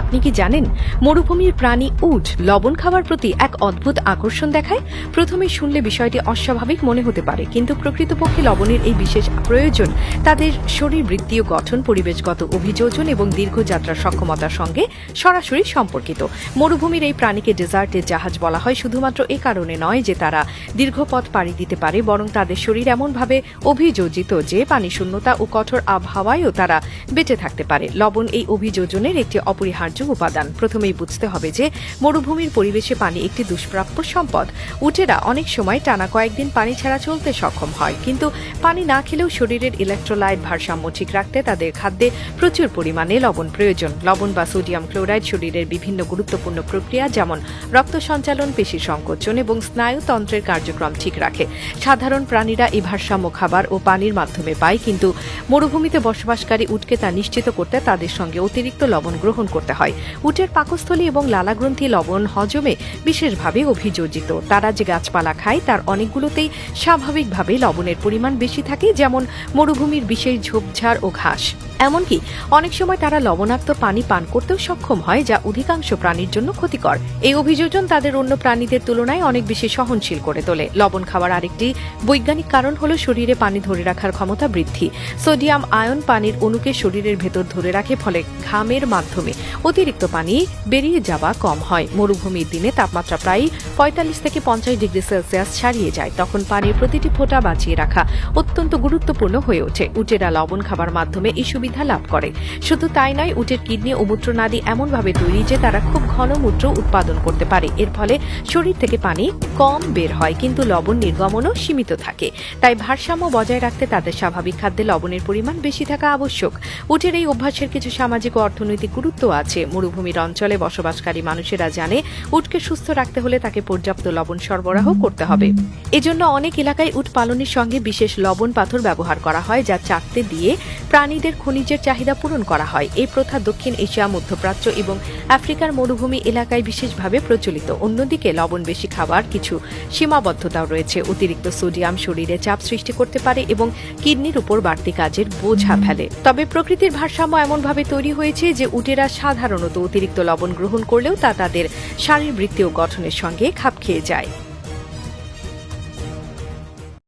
আপনি কি জানেন, মরুভূমির প্রাণী উট লবণ খাওয়ার প্রতি এক অদ্ভুত আকর্ষণ দেখায়? প্রথমে শুনলে বিষয়টি অস্বাভাবিক মনে হতে পারে, কিন্তু প্রকৃতপক্ষে লবণের এই বিশেষ প্রয়োজন তাদের শরীরবৃত্তীয় গঠন, পরিবেশগত অভিযোজন এবং দীর্ঘযাত্রার সক্ষমতার সঙ্গে সরাসরি সম্পর্কিত। মরুভূমির এই প্রাণীকে ডেজার্টের জাহাজ বলা হয়, শুধুমাত্র এ কারণে নয় যে তারা দীর্ঘ পথ পাড়ি দিতে পারে, বরং তাদের শরীর এমনভাবে অভিযোজিত যে পানি শূন্যতা ও কঠোর আবহাওয়ায়ও তারা বেঁচে থাকতে পারে। লবণ এই অভিযোজনের একটি অপরিহার্য উপাদান। প্রথমেই বুঝতে হবে যে, মরুভূমির পরিবেশে পানি একটি দুষ্প্রাপ্য সম্পদ। উটেরা অনেক সময় টানা কয়েকদিন পানি ছাড়া চলতে সক্ষম হয়। কিন্তু পানি না খেলেও শরীরের ইলেকট্রোলাইট ভারসাম্য ঠিক রাখতে তাদের খাদ্যে প্রচুর পরিমাণে লবণ প্রয়োজন। লবণ বা সোডিয়াম ক্লোরাইড শরীরের বিভিন্ন গুরুত্বপূর্ণ প্রক্রিয়া যেমন রক্ত সঞ্চালন পেশি সংকোচন এবং স্নায়ুতন্ত্রের কার্যক্রম ঠিক রাখে। সাধারণ প্রাণীরা এই ভারসাম্য খাবার ও পানির মাধ্যমে পায়, কিন্তু মরুভূমিতে বসবাসকারী উটকে তা নিশ্চিত করতে তাদের সঙ্গে অতিরিক্ত লবণ গ্রহণ করতে হয়। উটের পাকস্থলী এবং লালাগ্রন্থি লবণ হজমে বিশেষভাবে অভিযোজিত। তারা যে গাছপালা খায়, তার অনেকগুলোতেই স্বাভাবিকভাবে লবণের পরিমাণ বেশি থাকে, যেমন মরুভূমির বিশেষ ঝোপঝাড় ও ঘাস। এমনকি অনেক সময় তারা লবণাক্ত পানি পান করতেও সক্ষম হয়, যা অধিকাংশ প্রাণীর জন্য ক্ষতিকর। এই অভিযোজন তাদের অন্য প্রাণীদের তুলনায় অনেক বেশি সহনশীল করে তোলে। লবণ খাওয়ার আরেকটি বৈজ্ঞানিক কারণ হল শরীরে পানি ধরে রাখার ক্ষমতা বৃদ্ধি। সোডিয়াম আয়ন পানির অণুকে শরীরের ভেতর ধরে রাখে, ফলে ঘামের মাধ্যমে। অতিরিক্ত পানি বেরিয়ে যাওয়া কম হয়। মরুভূমির দিনে তাপমাত্রা প্রায় পঁয়তাল্লিশ থেকে পঞ্চাশ ডিগ্রি সেলসিয়াস ছাড়িয়ে যায়। তখন পানির প্রতিটি ফোঁটা বাঁচিয়ে রাখা অত্যন্ত গুরুত্বপূর্ণ হয়ে ওঠে। উটেরা লবণ খাবার মাধ্যমে এই সুবিধা লাভ করে। শুধু তাই নয়, উটের কিডনি ও মূত্রনালী এমনভাবে তৈরি যে তারা খুব ঘন মূত্র উৎপাদন করতে পারে। এর ফলে শরীর থেকে পানি কম বের হয়, কিন্তু লবণ নির্গমনও সীমিত থাকে। তাই ভারসাম্য বজায় রাখতে তাদের স্বাভাবিক খাদ্যে লবণের পরিমাণ বেশি থাকা আবশ্যক। উটের এই অভ্যাসের কিছু সামাজিক ও অর্থনৈতিক গুরুত্ব আছে। মরুভূমির অঞ্চলে বসবাসকারী মানুষেরা জানে, উটকে সুস্থ রাখতে হলে তাকে পর্যাপ্ত লবণ সরবরাহ করতে হবে। এজন্য অনেক এলাকায় উট পালনের সঙ্গে বিশেষ লবণ পাথর ব্যবহার করা হয়, যা চাকতে দিয়ে প্রাণীদের খনিজের চাহিদা পূরণ করা হয়। এই প্রথা দক্ষিণ এশিয়া, মধ্যপ্রাচ্য এবং আফ্রিকার মরুভূমি এলাকায় বিশেষভাবে প্রচলিত। অন্যদিকে লবণ বেশি খাবার কিছু সীমাবদ্ধতাও রয়েছে। অতিরিক্ত সোডিয়াম শরীরে চাপ সৃষ্টি করতে পারে এবং কিডনির উপর বাড়তি কাজের বোঝা ফেলে। তবে প্রকৃতির ভারসাম্য এমনভাবে তৈরি হয়েছে যে উটেরা সাধারণত অতিরিক্ত লবণ গ্রহণ করলেও তা তাদের শারীরবৃত্তীয় গঠনের সঙ্গে খাপ খেয়ে যায়।